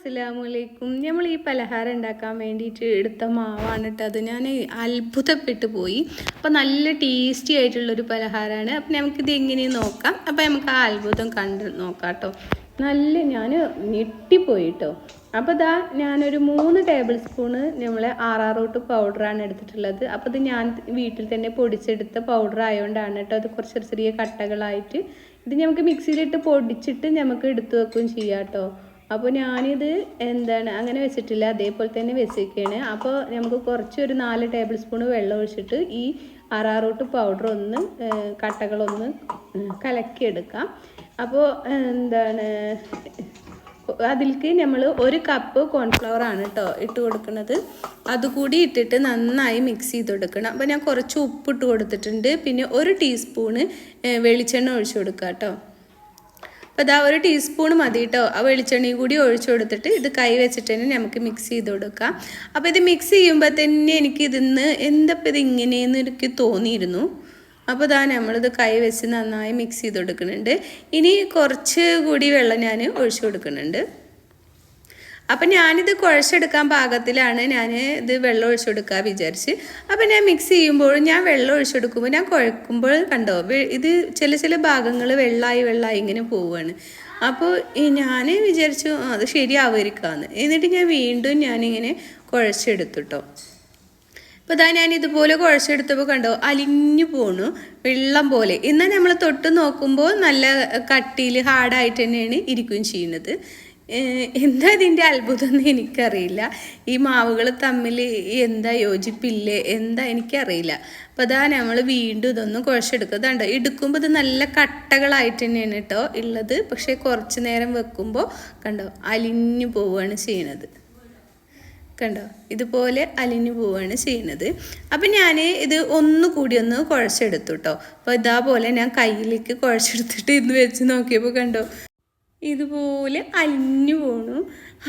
അസ്സലാമലൈക്കും നമ്മൾ ഈ പലഹാരം ഉണ്ടാക്കാൻ വേണ്ടിയിട്ട് എടുത്ത മാവാണ് കേട്ടോ അത് ഞാൻ അത്ഭുതപ്പെട്ടു പോയി. അപ്പോൾ നല്ല ടേസ്റ്റി ആയിട്ടുള്ളൊരു പലഹാരമാണ് അപ്പം നമുക്കിത് എങ്ങനെയാണ് നോക്കാം? അപ്പോൾ നമുക്ക് ആ അത്ഭുതം കണ്ട് നോക്കാം കേട്ടോ നല്ല ഞാൻ ഞെട്ടിപ്പോയി കേട്ടോ അപ്പോൾ ഇതാ ഞാനൊരു മൂന്ന് ടേബിൾ സ്പൂണ് നമ്മൾ ആറാറോട്ട് പൗഡറാണ് എടുത്തിട്ടുള്ളത്. അപ്പോൾ ഇത് ഞാൻ വീട്ടിൽ തന്നെ പൊടിച്ചെടുത്ത പൗഡർ ആയതുകൊണ്ടാണ് കേട്ടോ അത് കുറച്ച് ചെറിയ കട്ടകളായിട്ട് ഇത് നമുക്ക് മിക്സിയിലിട്ട് പൊടിച്ചിട്ട് നമുക്ക് എടുത്തു വെക്കുകയും ചെയ്യാം കേട്ടോ അപ്പോൾ ഞാനിത് എന്താണ് അങ്ങനെ വെച്ചിട്ടില്ല. അതേപോലെ തന്നെ വെച്ചിരിക്കുകയാണ് അപ്പോൾ നമുക്ക് കുറച്ച് ഒരു നാല് ടേബിൾ സ്പൂൺ വെള്ളം ഒഴിച്ചിട്ട് ഈ അറാറൂട്ട് പൗഡർ ഒന്ന് കട്ടകളൊന്ന് കലക്കിയെടുക്കാം. അപ്പോൾ എന്താണ് അതിലേക്ക് നമ്മൾ ഒരു കപ്പ് കോൺഫ്ലവർ ആണ് കേട്ടോ ഇട്ട് കൊടുക്കുന്നത് അതുകൂടി ഇട്ടിട്ട് നന്നായി മിക്സ് ചെയ്ത് കൊടുക്കണം അപ്പോൾ ഞാൻ കുറച്ച് ഉപ്പ് ഇട്ട് കൊടുത്തിട്ടുണ്ട്. പിന്നെ ഒരു ടീസ്പൂണ് വെളിച്ചെണ്ണ ഒഴിച്ചു കൊടുക്കുക കേട്ടോ അപ്പോൾ അതാ ഒരു ടീസ്പൂൺ മതി കേട്ടോ ആ വെളിച്ചെണ്ണയും കൂടി ഒഴിച്ചു കൊടുത്തിട്ട് ഇത് കൈ വെച്ചിട്ട് തന്നെ നമുക്ക് മിക്സ് ചെയ്ത് കൊടുക്കാം. അപ്പോൾ ഇത് മിക്സ് ചെയ്യുമ്പോൾ തന്നെ എനിക്ക് ഇതിന്ന് എന്തപ്പോൾ ഇത് ഇങ്ങനെയെന്ന് എനിക്ക് തോന്നിയിരുന്നു. അപ്പോൾ ഇതാ നമ്മളിത് കൈ വെച്ച് നന്നായി മിക്സ് ചെയ്ത് കൊടുക്കുന്നുണ്ട്. ഇനി കുറച്ച് കൂടി വെള്ളം ഞാൻ ഒഴിച്ചു കൊടുക്കുന്നുണ്ട്. അപ്പം ഞാനിത് കുഴച്ചെടുക്കാൻ പാകത്തിലാണ്. ഞാൻ ഇത് വെള്ളം ഒഴിച്ചെടുക്കുക വിചാരിച്ച്. അപ്പം ഞാൻ മിക്സ് ചെയ്യുമ്പോൾ ഞാൻ വെള്ളം ഒഴിച്ചെടുക്കുമ്പോൾ ഞാൻ കുഴക്കുമ്പോൾ കണ്ടോ ഇത് ചില ചില ഭാഗങ്ങൾ വെള്ളമായി വെള്ളമായി ഇങ്ങനെ പോവുകയാണ് അപ്പോൾ ഞാൻ വിചാരിച്ചു അത് ശരിയാവരിക്കാന്ന് എന്നിട്ട് ഞാൻ വീണ്ടും ഞാനിങ്ങനെ കുഴച്ചെടുത്തുട്ടോ. അപ്പോൾ ഇതാ ഞാൻ ഇതുപോലെ കുഴച്ചെടുത്തപ്പോൾ കണ്ടോ അലിഞ്ഞു പോണു വെള്ളം പോലെ. എന്നാൽ നമ്മൾ തൊട്ട് നോക്കുമ്പോൾ നല്ല കട്ടിയിൽ ഹാർഡായിട്ട് തന്നെയാണ് ഇരിക്കുകയും ചെയ്യുന്നത്. എന്താ ഇതിന്റെ അത്ഭുതം എന്ന് എനിക്കറിയില്ല. ഈ മാവുകൾ തമ്മിൽ എന്താ യോജിപ്പില്ലേ എന്താ എനിക്കറിയില്ല. അപ്പോൾ അതാ നമ്മൾ വീണ്ടും ഇതൊന്ന് കുഴച്ചെടുക്കുക. ഇതാണ്ടോ എടുക്കുമ്പോൾ ഇത് നല്ല കട്ടകളായിട്ട് തന്നെയാണ് കേട്ടോ ഉള്ളത്. പക്ഷേ കുറച്ച് നേരം വെക്കുമ്പോൾ കണ്ടോ അലിഞ്ഞു പോവുകയാണ് ചെയ്യണത്. കണ്ടോ ഇതുപോലെ അലിഞ്ഞു പോവുകയാണ് ചെയ്യുന്നത് അപ്പം ഞാൻ ഇത് ഒന്നുകൂടി ഒന്ന് കുഴച്ചെടുത്തു കേട്ടോ. അപ്പോൾ ഇതാ പോലെ ഞാൻ കയ്യിലേക്ക് കുഴച്ചെടുത്തിട്ട് ഇന്ന് വെച്ച് നോക്കിയപ്പോൾ കണ്ടോ ഇതുപോലെ അലിഞ്ഞു പോണു.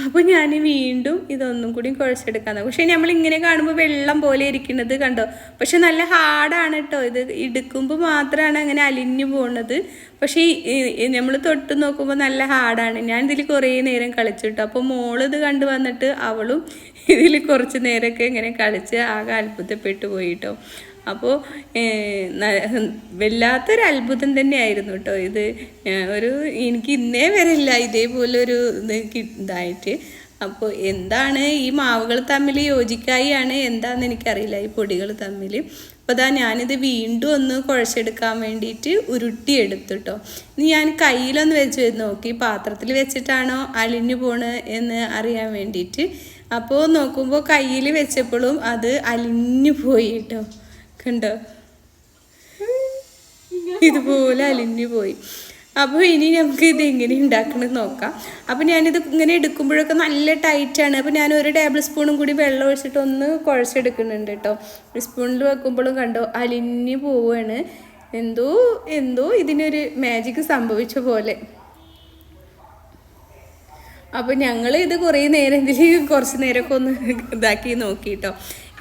അപ്പോൾ ഞാൻ വീണ്ടും ഇതൊന്നും കൂടി കുഴച്ചെടുക്കാൻ പക്ഷേ നമ്മൾ ഇങ്ങനെ കാണുമ്പോൾ വെള്ളം പോലെ ഇരിക്കുന്നത് കണ്ടോ? പക്ഷെ നല്ല ഹാർഡാണ് കേട്ടോ ഇത്. എടുക്കുമ്പോൾ മാത്രമാണ് അങ്ങനെ അലിഞ്ഞു പോകുന്നത് പക്ഷേ നമ്മൾ തൊട്ട് നോക്കുമ്പോൾ നല്ല ഹാർഡാണ്. ഞാൻ ഇതിൽ കുറേ നേരം കളിച്ചു കേട്ടോ അപ്പോൾ മോളിത് കണ്ടു വന്നിട്ട് അവളും ഇതിൽ കുറച്ച് നേരമൊക്കെ ഇങ്ങനെ കളിച്ച് ആകെ അത്ഭുതപ്പെട്ടു പോയി കേട്ടോ അപ്പോൾ വല്ലാത്തൊരു അത്ഭുതം തന്നെയായിരുന്നു കേട്ടോ ഇത്. ഒരു എനിക്ക് ഇന്നേ വരില്ല ഇതേപോലെ ഒരു ഇതായിട്ട് അപ്പോൾ എന്താണ് ഈ മാവുകൾ തമ്മിൽ യോജിക്കായിയാണ് എന്താണെന്ന് എനിക്കറിയില്ല ഈ പൊടികൾ തമ്മിൽ. അപ്പോൾ അതാ ഞാനിത് വീണ്ടും ഒന്ന് കുഴച്ചെടുക്കാൻ വേണ്ടിയിട്ട് ഉരുട്ടിയെടുത്തു കേട്ടോ ഇനി ഞാൻ കയ്യിലൊന്ന് വെച്ച് നോക്കി പാത്രത്തിൽ വെച്ചിട്ടാണോ അലിഞ്ഞു പോണ് എന്ന് അറിയാൻ വേണ്ടിയിട്ട്. അപ്പോൾ നോക്കുമ്പോൾ കയ്യിൽ വെച്ചപ്പോഴും അത് അലിഞ്ഞു പോയി കേട്ടോ കണ്ടോ ഇതുപോലെ അലിഞ്ഞു പോയി. അപ്പോൾ ഇനി നമുക്ക് ഇത് എങ്ങനെ ഉണ്ടാക്കണമെന്ന് നോക്കാം. അപ്പോൾ ഞാനിത് ഇങ്ങനെ എടുക്കുമ്പോഴൊക്കെ നല്ല ടൈറ്റാണ് അപ്പോൾ ഞാൻ ഒരു ടേബിൾ സ്പൂണും കൂടി വെള്ളം ഒഴിച്ചിട്ട് ഒന്ന് കുഴച്ചെടുക്കുന്നുണ്ട് കേട്ടോ. സ്പൂണിൽ വെക്കുമ്പോഴും കണ്ടോ അലിഞ്ഞു പോവാണ്. എന്തോ എന്തോ ഇതിനൊരു മാജിക് സംഭവിച്ച പോലെ. അപ്പോൾ ഞങ്ങൾ ഇത് കുറേ നേരം ഇതിൽ കുറച്ച് നേരമൊക്കെ ഒന്ന് ഇതാക്കി നോക്കി കേട്ടോ.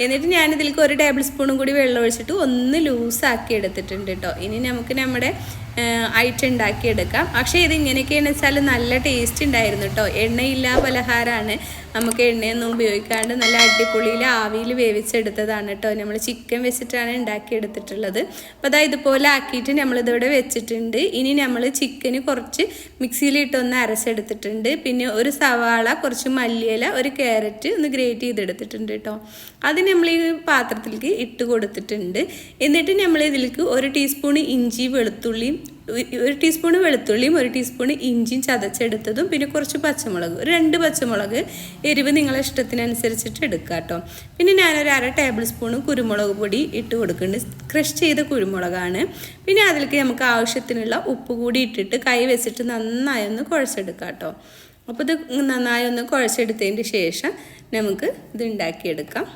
എന്നിട്ട് ഞാനിതിലേക്ക് ഒരു ടേബിൾ സ്പൂണും കൂടി വെള്ളം ഒഴിച്ചിട്ട് ഒന്ന് ലൂസാക്കി എടുത്തിട്ടുണ്ട് കേട്ടോ ഇനി നമുക്ക് നമ്മുടെ ഐറ്റം ഉണ്ടാക്കിയെടുക്കാം പക്ഷേ ഇത് ഇങ്ങനെയൊക്കെയാണ് വെച്ചാൽ നല്ല ടേസ്റ്റ് ഉണ്ടായിരുന്നു കേട്ടോ എണ്ണയില്ലാ പലഹാരമാണ് നമുക്ക് എണ്ണയൊന്നും ഉപയോഗിക്കാണ്ട് നല്ല അടിപൊളിയിൽ ആവിയിൽ വേവിച്ചെടുത്തതാണ് കേട്ടോ നമ്മൾ ചിക്കൻ വെച്ചിട്ടാണ് ഉണ്ടാക്കിയെടുത്തിട്ടുള്ളത്. അപ്പോൾ അതാ ഇതുപോലെ ആക്കിയിട്ട് നമ്മളിതിവിടെ വെച്ചിട്ടുണ്ട്. ഇനി നമ്മൾ ചിക്കന് കുറച്ച് മിക്സിയിലിട്ടൊന്ന് അരച്ചെടുത്തിട്ടുണ്ട്. പിന്നെ ഒരു സവാള കുറച്ച് മല്ലിയില ഒരു ക്യാരറ്റ് ഒന്ന് ഗ്രേറ്റ് ചെയ്തെടുത്തിട്ടുണ്ട് കേട്ടോ അത് നമ്മൾ ഈ പാത്രത്തിലേക്ക് ഇട്ട് കൊടുത്തിട്ടുണ്ട്. എന്നിട്ട് നമ്മൾ ഇതിലേക്ക് ഒരു ടീസ്പൂൺ ഇഞ്ചി വെളുത്തുള്ളിയും ഒരു ടീസ്പൂൺ വെളുത്തുള്ളിയും ഒരു ടീസ്പൂൺ ഇഞ്ചിയും ചതച്ചെടുത്തതും പിന്നെ കുറച്ച് പച്ചമുളക് രണ്ട് പച്ചമുളക് എരിവ് നിങ്ങളെ ഇഷ്ടത്തിനനുസരിച്ചിട്ട് എടുക്കുക കേട്ടോ. പിന്നെ ഞാനൊരു അര ടേബിൾ സ്പൂൺ കുരുമുളക് പൊടി ഇട്ട് കൊടുക്കുന്നുണ്ട്. ക്രഷ് ചെയ്ത കുരുമുളകാണ്. പിന്നെ അതിലേക്ക് നമുക്ക് ആവശ്യത്തിനുള്ള ഉപ്പ് കൂടി ഇട്ടിട്ട് കൈ വെച്ചിട്ട് നന്നായി ഒന്ന് കുഴച്ചെടുക്കുക കേട്ടോ. അപ്പോൾ ഇത് നന്നായി ഒന്ന് കുഴച്ചെടുത്തതിന്റെ ശേഷം നമുക്ക് ഇത് ഉണ്ടാക്കിയെടുക്കാം.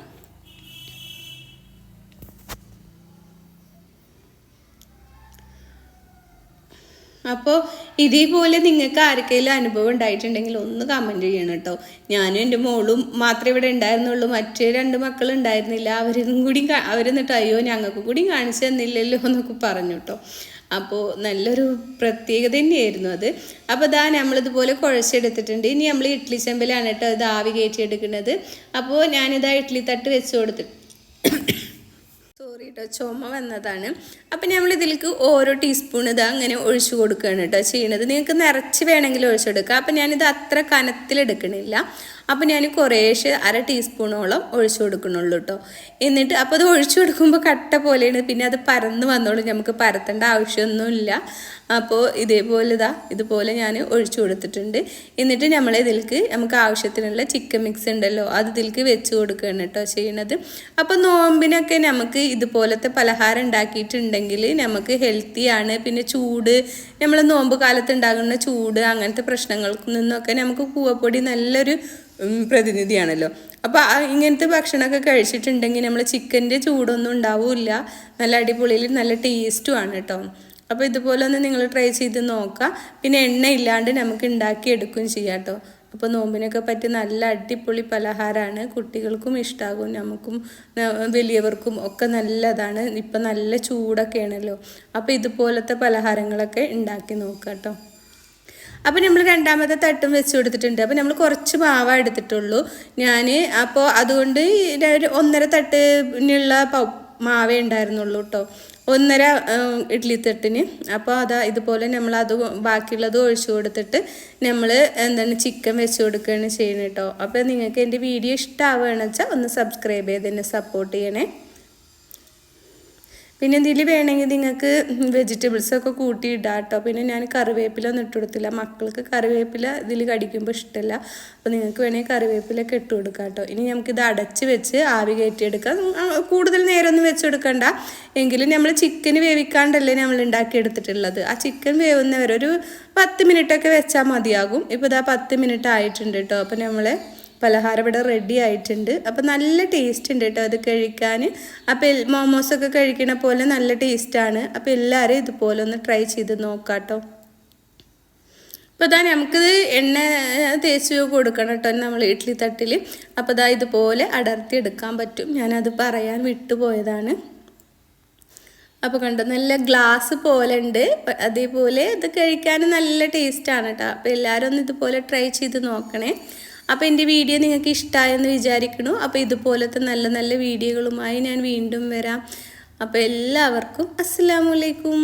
അപ്പോൾ ഇതേപോലെ നിങ്ങൾക്ക് ആർക്കെങ്കിലും അനുഭവം ഉണ്ടായിട്ടുണ്ടെങ്കിൽ ഒന്ന് കമന്റ് ചെയ്യണം കേട്ടോ. ഞാനും എന്റെ മോളും മാത്രമേ ഇവിടെ ഉണ്ടായിരുന്നുള്ളൂ. മറ്റേ രണ്ട് മക്കൾ ഉണ്ടായിരുന്നില്ല. അവരും കൂടി അവരെന്നിട്ട് അയ്യോ ഞങ്ങൾക്ക് കൂടി കാണിച്ചു തന്നില്ലല്ലോ എന്നൊക്കെ പറഞ്ഞു കേട്ടോ. അപ്പോൾ നല്ലൊരു പ്രത്യേകത തന്നെയായിരുന്നു അത്. അപ്പോൾ ഇതാ നമ്മളിതുപോലെ കുഴച്ചെടുത്തിട്ടുണ്ട്. ഇനി നമ്മൾ ഇഡ്ലി ചെമ്പിലാണ് കേട്ടോ ഇത് ആവി കയറ്റി എടുക്കുന്നത് അപ്പോൾ ഞാനിതാ ഇഡ്ലി തട്ട് വെച്ച് കൊടുത്തിട്ട് സോറി കേട്ടോ ചുമ വന്നതാണ്. അപ്പം നമ്മൾ ഇതിലേക്ക് ഓരോ ടീസ്പൂൺ ഇത് അങ്ങനെ ഒഴിച്ചു കൊടുക്കുകയാണ് കേട്ടോ ചെയ്യണത്. നിങ്ങൾക്ക് നിറച്ച് വേണമെങ്കിൽ ഒഴിച്ചെടുക്കുക അപ്പം ഞാനിത് അത്ര കനത്തിലെടുക്കണില്ല. അപ്പം ഞാൻ കുറേശ്ശെ അര ടീസ്പൂണോളം ഒഴിച്ചു കൊടുക്കണുള്ളൂ കേട്ടോ എന്നിട്ട് അപ്പോൾ അത് ഒഴിച്ചു കൊടുക്കുമ്പോൾ കട്ട പോലെയാണ്. പിന്നെ അത് പരന്ന് വന്നോളൂ. നമുക്ക് പരത്തേണ്ട ആവശ്യമൊന്നുമില്ല. അപ്പോൾ ഇതേപോലെ ഇതാ ഇതുപോലെ ഞാൻ ഒഴിച്ചു കൊടുത്തിട്ടുണ്ട്. എന്നിട്ട് നമ്മൾ ഇതിലേക്ക് നമുക്ക് ആവശ്യത്തിനുള്ള ചിക്കൻ മിക്സ് ഉണ്ടല്ലോ അത് ഇതിലേക്ക് വെച്ച് കൊടുക്കുകയാണ് കേട്ടോ ചെയ്യണത്. അപ്പോൾ നോമ്പിനൊക്കെ നമുക്ക് ഇതുപോലത്തെ പലഹാരം ഉണ്ടാക്കിയിട്ടുണ്ടെങ്കിൽ നമുക്ക് ഹെൽത്തിയാണ് പിന്നെ ചൂട് നമ്മൾ നോമ്പ് കാലത്ത് ഉണ്ടാകുന്ന ചൂട് അങ്ങനത്തെ പ്രശ്നങ്ങളിൽ നിന്നൊക്കെ നമുക്ക് കൂവപ്പൊടി നല്ലൊരു പ്രതിനിധിയാണല്ലോ. അപ്പോൾ ഇങ്ങനത്തെ ഭക്ഷണമൊക്കെ കഴിച്ചിട്ടുണ്ടെങ്കിൽ നമ്മൾ ചിക്കന്റെ ചൂടൊന്നും ഉണ്ടാവില്ല. നല്ല അടിപൊളിയിൽ നല്ല ടേസ്റ്റുമാണ് കേട്ടോ അപ്പോൾ ഇതുപോലെ ഒന്ന് നിങ്ങൾ ട്രൈ ചെയ്ത് നോക്കുക പിന്നെ എണ്ണ ഇല്ലാണ്ട് നമുക്ക് ഉണ്ടാക്കി എടുക്കുകയും ചെയ്യാം കേട്ടോ അപ്പോൾ നോമ്പിനൊക്കെ പറ്റി നല്ല അടിപൊളി പലഹാരമാണ് കുട്ടികൾക്കും ഇഷ്ടമാകും നമുക്കും വലിയവർക്കും ഒക്കെ നല്ലതാണ്. ഇപ്പം നല്ല ചൂടൊക്കെയാണല്ലോ. അപ്പോൾ ഇതുപോലത്തെ പലഹാരങ്ങളൊക്കെ ഉണ്ടാക്കി നോക്കാം കേട്ടോ അപ്പോൾ നമ്മൾ രണ്ടാമത്തെ തട്ടും വെച്ച് കൊടുത്തിട്ടുണ്ട്. അപ്പോൾ നമ്മൾ കുറച്ച് മാവ എടുത്തിട്ടുള്ളൂ. ഞാൻ അപ്പോൾ അതുകൊണ്ട് ഒന്നര തട്ടിനുള്ള മാവേ ഉണ്ടായിരുന്നുള്ളൂ കേട്ടോ ഒന്നര ഇഡ്ലി ഇഡ്ഡലി തട്ടിന്. അപ്പോൾ അതാ ഇതുപോലെ നമ്മൾ അത് ബാക്കിയുള്ളത് ഒഴിച്ചു കൊടുത്തിട്ട് നമ്മൾ എന്താണ് ചിക്കൻ വെച്ച് കൊടുക്കുകയാണ് ചെയ്യുന്നത് കേട്ടോ അപ്പോൾ നിങ്ങൾക്ക് എന്റെ വീഡിയോ ഇഷ്ടമാവുകയാണെന്ന് വെച്ചാൽ ഒന്ന് സബ്സ്ക്രൈബ് ചെയ്ത് എന്നെ സപ്പോർട്ട് ചെയ്യണേ. പിന്നെ ഇതിൽ വേണമെങ്കിൽ നിങ്ങൾക്ക് വെജിറ്റബിൾസ് ഒക്കെ കൂട്ടി ഇടാം കേട്ടോ. പിന്നെ ഞാൻ കറിവേപ്പില ഒന്നും ഇട്ട് കൊടുത്തില്ല മക്കൾക്ക് കറിവേപ്പില ഇതിൽ കടിക്കുമ്പോൾ ഇഷ്ടമല്ല അപ്പോൾ നിങ്ങൾക്ക് വേണമെങ്കിൽ കറിവേപ്പിലൊക്കെ ഇട്ട് കൊടുക്കാം കേട്ടോ. ഇനി നമുക്കിത് അടച്ച് വെച്ച് ആവി കയറ്റിയെടുക്കാം. കൂടുതൽ നേരമൊന്നും വെച്ച് കൊടുക്കണ്ട. എങ്കിലും നമ്മൾ ചിക്കൻ വേവിക്കാണ്ടല്ലേ നമ്മൾ ഉണ്ടാക്കി എടുത്തിട്ടുള്ളത്. ആ ചിക്കൻ വേവുന്നവരൊരു പത്ത് മിനിറ്റൊക്കെ വെച്ചാൽ മതിയാകും. ഇപ്പോൾ ഇതാ പത്ത് മിനിറ്റ് ആയിട്ടുണ്ട് കേട്ടോ. അപ്പോൾ നമ്മൾ പലഹാരം ഇവിടെ റെഡി ആയിട്ടുണ്ട്. അപ്പോൾ നല്ല ടേസ്റ്റ് ഉണ്ട് കേട്ടോ അത് കഴിക്കാൻ അപ്പോൾ മോമോസൊക്കെ കഴിക്കണ പോലെ നല്ല ടേസ്റ്റാണ് അപ്പോൾ എല്ലാവരും ഇതുപോലെ ഒന്ന് ട്രൈ ചെയ്ത് നോക്കാം കേട്ടോ അപ്പോൾ ഇതാ നമുക്കിത് എണ്ണ തേച്ച് കൊടുക്കണം കേട്ടോ നമ്മൾ ഇഡ്ഡലി തട്ടിൽ അപ്പോൾ ഇതാ ഇതുപോലെ അടർത്തി എടുക്കാൻ പറ്റും. ഞാനത് പറയാൻ വിട്ടുപോയതാണ് അപ്പോൾ കണ്ടോ നല്ല ഗ്ലാസ് പോലെ ഉണ്ട്. അതേപോലെ ഇത് കഴിക്കാൻ നല്ല ടേസ്റ്റാണ് കേട്ടോ അപ്പോൾ എല്ലാവരും ഒന്ന് ഇതുപോലെ ട്രൈ ചെയ്ത് നോക്കണേ. അപ്പോൾ എന്റെ വീഡിയോ നിങ്ങൾക്ക് ഇഷ്ടമായെന്ന് വിചാരിക്കണു അപ്പോൾ ഇതുപോലത്തെ നല്ല നല്ല വീഡിയോകളുമായി ഞാൻ വീണ്ടും വരാം. അപ്പോൾ എല്ലാവർക്കും അസ്സലാമു അലൈക്കും.